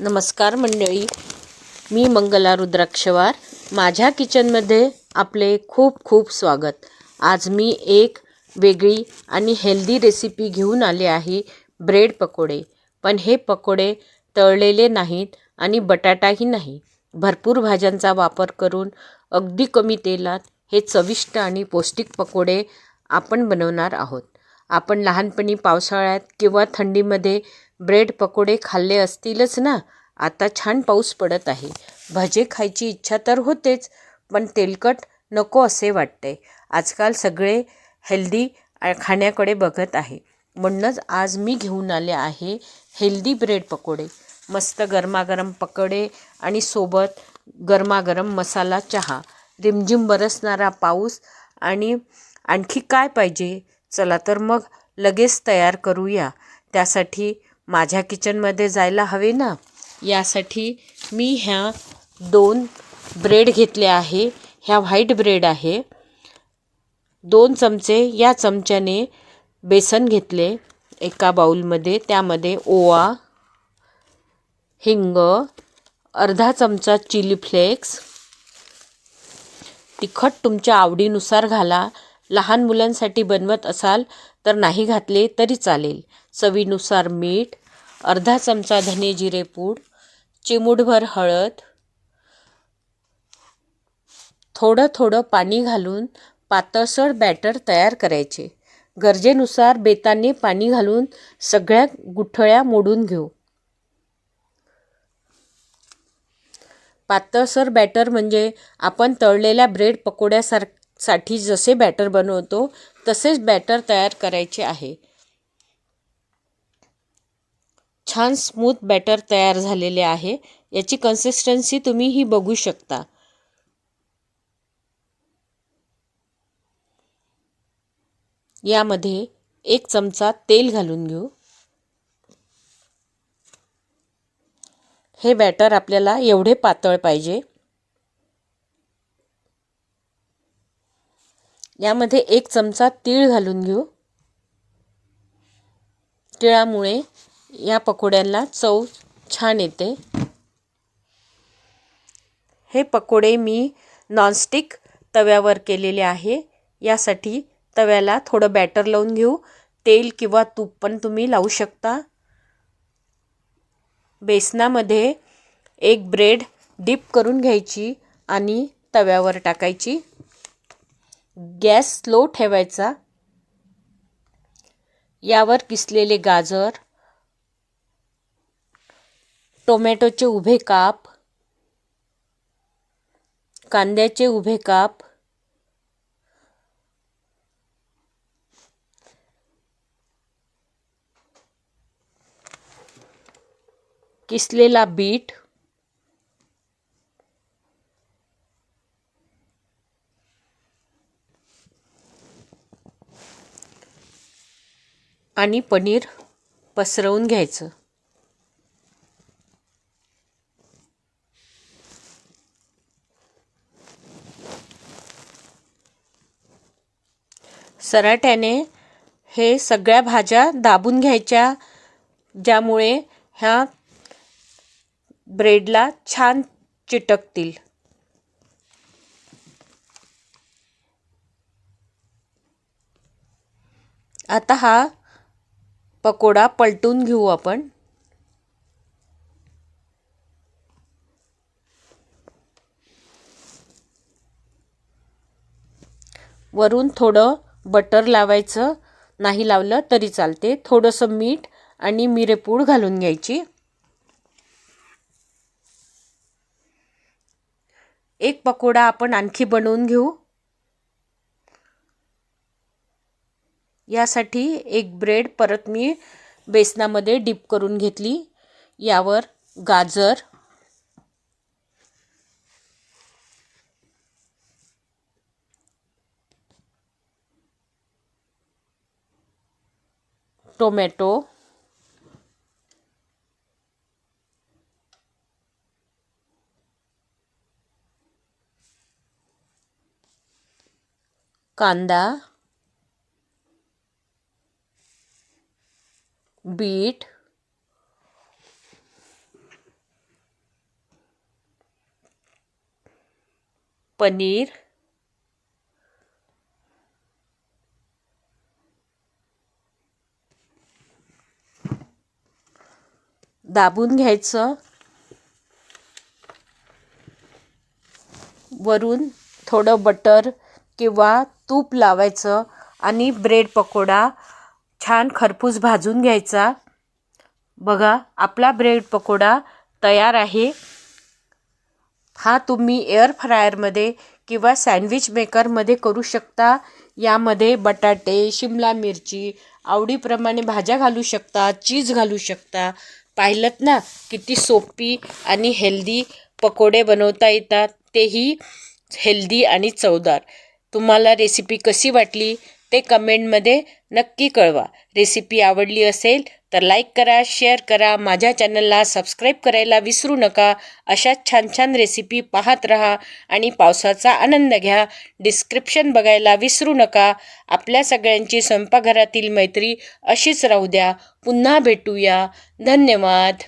नमस्कार मंडळी. मी मंगला रुद्राक्षवार. माझ्या किचनमध्ये आपले खूप खूप स्वागत. आज मी एक वेगळी आणि हेल्दी रेसिपी घेऊन आले आहे ब्रेड पकोडे. पण हे पकोडे तळलेले नाहीत आणि बटाटाही नाही. भरपूर भाज्यांचा वापर करून अगदी कमी तेलात हे चविष्ट आणि पौष्टिक पकोडे आपण बनवणार आहोत. आपण लहानपणी पावसाळ्यात किंवा थंडीमध्ये ब्रेड पकोडे खाल्ले असतीलच ना? आता छान पाऊस पडत आहे. भजे खायची इच्छा तर होतेच पण तेलकट नको असे वाटते. आजकाल सगळे हेल्दी खाण्याकडे बघत आहे. म्हणूनच आज मी घेऊन आले आहे हेल्दी ब्रेड पकोडे. मस्त गरमागरम पकोडे आणि सोबत गरमागरम मसाला चहा. रिमझिम बरसणारा पाऊस आणि आणखी काय पाहिजे? चला तर मग लगेच तयार करूया. त्यासाठी माझ्या किचनमध्ये जायला हवे ना? यासाठी मी ह्या दोन ब्रेड घेतले आहे. ह्या व्हाईट ब्रेड आहे. दोन चमचे या चमच्याने बेसन घेतले एका बाऊलमध्ये त्यामध्ये ओवा हिंग अर्धा चमचा चिली फ्लेक्स. तिखट तुमच्या आवडीनुसार घाला. लहान मुलांसाठी बनवत असाल तर नाही घातले तरी चालेल. चवीनुसार मीठ अर्धा चमचा धने जिरे पूड चिमूटभर हळद थोडं थोडं पाणी घालून पातळसर बॅटर तयार करायचे. गरजेनुसार बेताने पाणी घालून सगळ्या गुठळ्या मोडून घेऊ. पातळसर बॅटर म्हणजे आपण तळलेल्या ब्रेड पकोड्यासार साठी जसे बॅटर बनवतो तसेच बॅटर तयार करायचे आहे. छान स्मूथ बॅटर तयार झालेले आहे. याची कन्सिस्टन्सी तुम्ही ही बघू शकता. यामध्ये एक चमचा तेल घालून घेऊ. हे बॅटर आपल्याला एवढे पातळ पाहिजे. यामध्ये एक चमचा तीळ घालून घेऊ. तिळामुळे या पकोड्यांना चव छान येते. हे पकोडे मी नॉनस्टिक तव्यावर केलेले आहे. यासाठी तव्याला थोडं बॅटर लावून घेऊ. तेल किंवा तूप पण तुम्ही लावू शकता. बेसनामध्ये एक ब्रेड डिप करून घ्यायची आणि तव्यावर टाकायची. गॅस स्लो ठेवायचा. यावर किसलेले गाजर टोमॅटोचे उभे काप कांद्याचे उभे काप किसलेला बीट आणि पनीर पसरवून घ्यायचं. सराट्याने हे सगळ्या भाज्या दाबून घ्यायच्या ज्यामुळे ह्या ब्रेडला छान चिटकतील. आता हा पकोडा पलटून घेऊ आपण. वरून थोडं बटर लावायचं. नाही लावलं तरी चालते. थोडंसं मीठ आणि मिरेपूड घालून घ्यायची. एक पकोडा आपण आणखी बनवून घेऊ. यासाठी एक ब्रेड परत मी बेसनामध्ये डिप करून घेतली. यावर गाजर टोमॅटो कांदा बीट पनीर दाबून घ्यायचं. वरून थोडं बटर किंवा तूप लावायचं आणि ब्रेड पकोडा छान खरपूस भाजून घ्यायचा. बघा आपला ब्रेड पकोडा तयार आहे. हा तुम्ही एअर फ्रायरमध्ये किंवा सँडविच मेकरमध्ये करू शकता. यामध्ये बटाटे शिमला मिरची आवडीप्रमाणे भाज्या घालू शकता चीज घालू शकता. पाहिलं ना किती सोपी आणि हेल्दी पकोडे बनवता येतात. तेही हेल्दी आणि चवदार. तुम्हाला रेसिपी कशी वाटली? ते कमेंटमध्ये नक्की कळवा. रेसिपी आवडली असेल तर लाईक करा शेअर करा माझ्या चॅनलला सबस्क्राईब करायला विसरू नका. अशाच छान छान रेसिपी पाहत रहा आणि पावसाचा आनंद घ्या. डिस्क्रिप्शन बघायला विसरू नका. आपल्या सगळ्यांची स्वयंपाकघरातील मैत्री अशीच राहू द्या. पुन्हा भेटूया. धन्यवाद.